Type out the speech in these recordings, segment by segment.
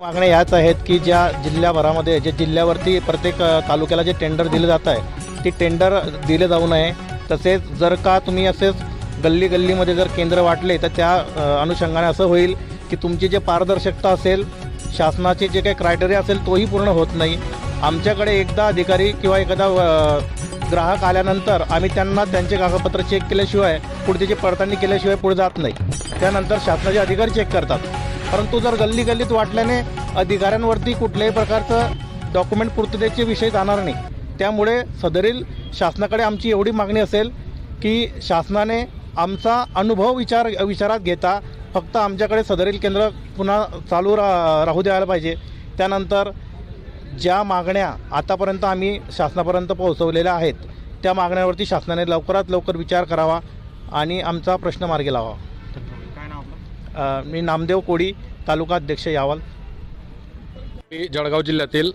मागण्या याच आहेत की ज्या जिल्ह्याभरामध्ये जे जिल्ह्यावरती प्रत्येक तालुक्याला जे टेंडर दिलं जात आहे ती टेंडर दिले जाऊ नये. तसेच जर का तुम्ही असेच गल्ली गल्लीमध्ये जर केंद्र वाटले तर त्या अनुषंगाने असं होईल की तुमची जे पारदर्शकता असेल शासनाचे जे काही क्रायटेरिया असेल तोही पूर्ण होत नाही. आमच्याकडे एकदा अधिकारी किंवा एखादा ग्राहक आल्यानंतर आम्ही त्यांना त्यांचे कागदपत्र चेक केल्याशिवाय पुढे त्याची पडताळणी केल्याशिवाय पुढे जात नाही. त्यानंतर शासनाचे अधिकारी चेक करतात. परंतु जर गल्ली गल्लीत वाटल्याने अधिकाऱ्यांवरती कुठल्याही प्रकारचं डॉक्युमेंट पूर्ततेचे विषय जाणार नाही. त्यामुळे सदरील शासनाकडे आमची एवढी मागणी असेल की शासनाने आमचा अनुभव विचार विचारात घेता फक्त आमच्याकडे सदरील केंद्र पुन्हा चालू रा राहू द्यायला पाहिजे. त्यानंतर ज्या मागण्या आतापर्यंत आम्ही शासनापर्यंत पोहोचवलेल्या आहेत त्या मागण्यांवरती शासनाने लवकरात लवकर विचार करावा आणि आमचा प्रश्न मार्गी लावा मी नामदेव कोडी तालुका अध्यक्ष यावल. मी जळगाव जिल्ह्यातील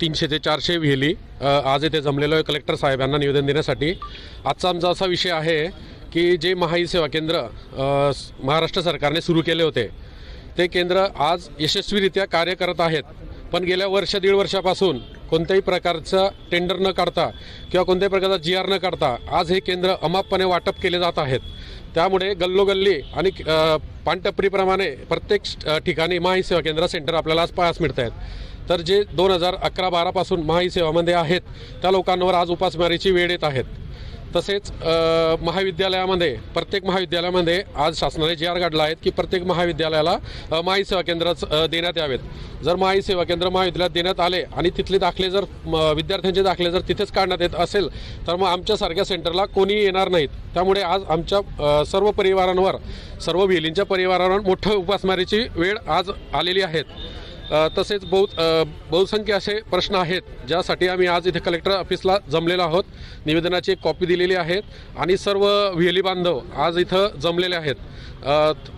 तीनशे ते चारशे विहिली आज येथे जमलेलो आहे. कलेक्टर साहेबांना निवेदन देण्यासाठी. आजचा आमचा असा विषय आहे की जे महाई सेवा केंद्र महाराष्ट्र सरकारने सुरू केले होते ते केंद्र आज यशस्वीरित्या कार्य करत आहेत. पण गेल्या वर्ष दीड वर्षापासून कोणत्याही प्रकारचं टेंडर न काढता किंवा कोणत्याही प्रकारचा जी आर न काढता आज हे केंद्र अमापपणे वाटप केले जात आहेत. त्यामुळे गल्लोगल्ली आणि पानटपरीप्रमाणे प्रत्येक ठिकाणी माही सेवा केंद्र सेंटर आपल्याला आज पाहायस मिळत आहेत. तर जे दोन हजार अकरा बारापासून माही सेवामध्ये आहेत त्या लोकांवर आज उपासमारीची वेळ येत आहेत. तसेच महाविद्यालयामध्ये प्रत्येक महाविद्यालयामध्ये आज शासनाने जी आर काढला आहेत की प्रत्येक महाविद्यालयाला माई सेवा केंद्रच देण्यात यावेत. जर माई सेवा केंद्र महाविद्यालयात देण्यात आले आणि तिथले दाखले जर म, विद्यार्थ्यांचे दाखले जर तिथेच काढण्यात येत असेल तर मग आमच्यासारख्या सेंटरला कोणी येणार नाहीत. त्यामुळे आज आमच्या सर्व परिवारांवर सर्व विहिलींच्या परिवारांवर मोठं उपासमारीची वेळ आज आलेली आहेत तसेच बहु बहुसंख्य असे प्रश्न आहेत ज्यासाठी आम्ही आज इथे कलेक्टर ऑफिसला जमलेलो आहोत. निवेदनाची एक कॉपी दिलेली आहे आणि सर्व विहिली बांधव आज इथं जमलेले आहेत.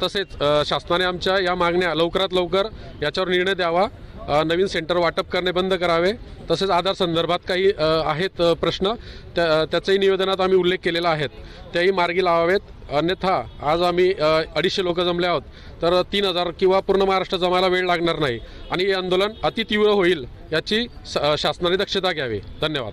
तसेच शासनाने आमच्या या मागण्या लवकरात लवकर याच्यावर निर्णय द्यावा. नवीन सेंटर वाटप करणे बंद करावे. तसेच आधार संदर्भात काही आहेत प्रश्न. त्या त्याचंही निवेदनात आम्ही उल्लेख केलेला आहेत. त्याही मार्गी लावावेत. अन्यथा आज आम्ही अडीचशे लोक जमले आहोत. तर तीन हजार किंवा पूर्ण महाराष्ट्र जमायला वेळ लागणार नाही. आणि हे आंदोलन अतितीव्र होईल याची स- शासनाने दक्षता घ्यावी. धन्यवाद.